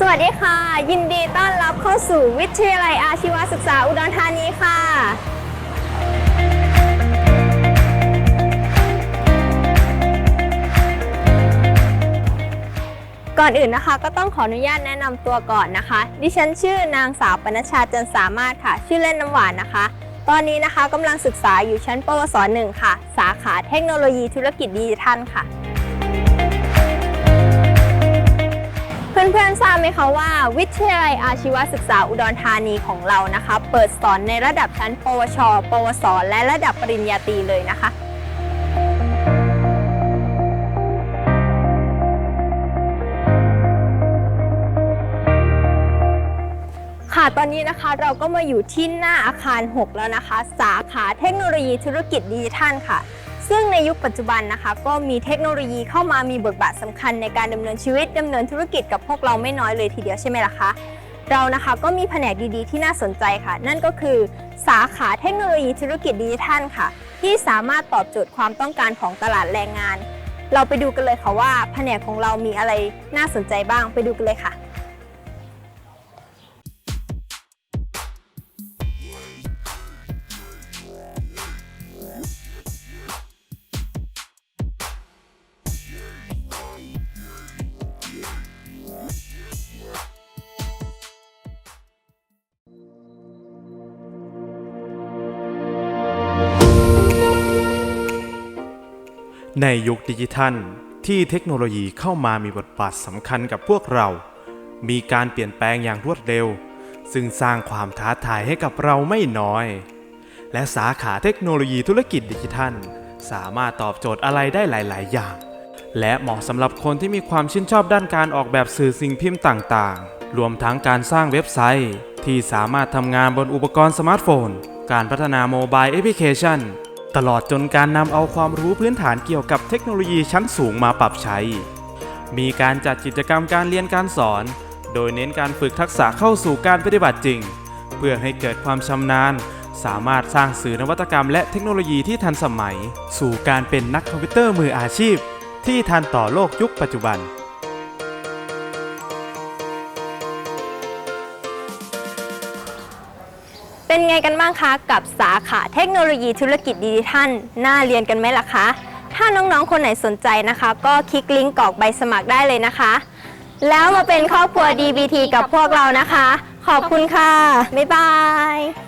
สวัสดีค่ะ ยินดีต้อนรับเข้าสู่วิทยาลัยอาชีวศึกษาอุดรธานีค่ะ ก่อนอื่นนะคะก็ต้องขออนุญาตแนะนำตัวก่อนนะคะ ดิฉันชื่อนางสาวปนัชชาจันสามารถค่ะ ชื่อเล่นน้ำหวานนะคะ ตอนนี้นะคะกำลังศึกษาอยู่ชั้นปวสหนึ่งค่ะ สาขาเทคโนโลยีธุรกิจดิจิทัลค่ะ เพื่อนๆ ทราบไหมคะว่า วิทยาลัยอาชีวศึกษาอุดรธานีของเรานะคะ เปิดสอนในระดับชั้น ปวช ปวส และระดับปริญญาตรีเลยนะคะค่ะตอนนี้นะคะเราก็มาอยู่ที่หน้าอาคาร 6 แล้วนะคะ สาขาเทคโนโลยีธุรกิจดิจิทัลค่ะ ซึ่งในยุคปัจจุบันนะคะก็มีเทคโนโลยีเข้ามามีบทบาทสำคัญในการดำเนินชีวิตดำเนินธุรกิจกับพวกเราไม่น้อยเลยทีเดียวใช่ไหมล่ะคะเรานะคะก็มีแผนกดีๆ ที่น่าสนใจค่ะ นั่นก็คือสาขาเทคโนโลยีธุรกิจดิจิทัลค่ะ ที่สามารถตอบโจทย์ความต้องการของตลาดแรงงาน เราไปดูกันเลยค่ะว่าแผนกของเรามีอะไรน่าสนใจบ้างไปดูกันเลยค่ะ ในยุคดิจิทัล ที่เทคโนโลยีเข้ามามีบทบาทสำคัญกับพวกเรา มีการเปลี่ยนแปลงอย่างรวดเร็ว ซึ่งสร้างความท้าทายให้กับเราไม่น้อย และสาขาเทคโนโลยีธุรกิจดิจิทัล สามารถตอบโจทย์อะไรได้หลาย ๆ อย่าง และเหมาะสำหรับคนที่มีความชื่นชอบด้านการออกแบบสื่อสิ่งพิมพ์ต่าง ๆ รวมทั้งการสร้างเว็บไซต์ ที่สามารถทำงานบนอุปกรณ์สมาร์ทโฟน การพัฒนาโมบายแอปพลิเคชัน ตลอดจนการนำเอาความรู้พื้นฐานเกี่ยวกับเทคโนโลยีชั้นสูงมาปรับใช้ มีการจัดกิจกรรมการเรียนการสอน โดยเน้นการฝึกทักษะเข้าสู่การปฏิบัติจริง เพื่อให้เกิดความชำนาญ สามารถสร้างสื่อนวัตกรรมและเทคโนโลยีที่ทันสมัย สู่การเป็นนักคอมพิวเตอร์มืออาชีพ ที่ทันต่อโลกยุคปัจจุบัน เป็นไงกันบ้างคะกับสาขาเทคโนโลยีธุรกิจดิจิทัลน่าเรียนกันไหมล่ะคะ ถ้าน้องๆ คนไหนสนใจนะคะ ก็คลิกลิงก์กรอกใบสมัครได้เลยนะคะ แล้วมาเป็นครอบครัว DBT กับพวกเรานะคะ ขอบคุณค่ะ บ๊ายบาย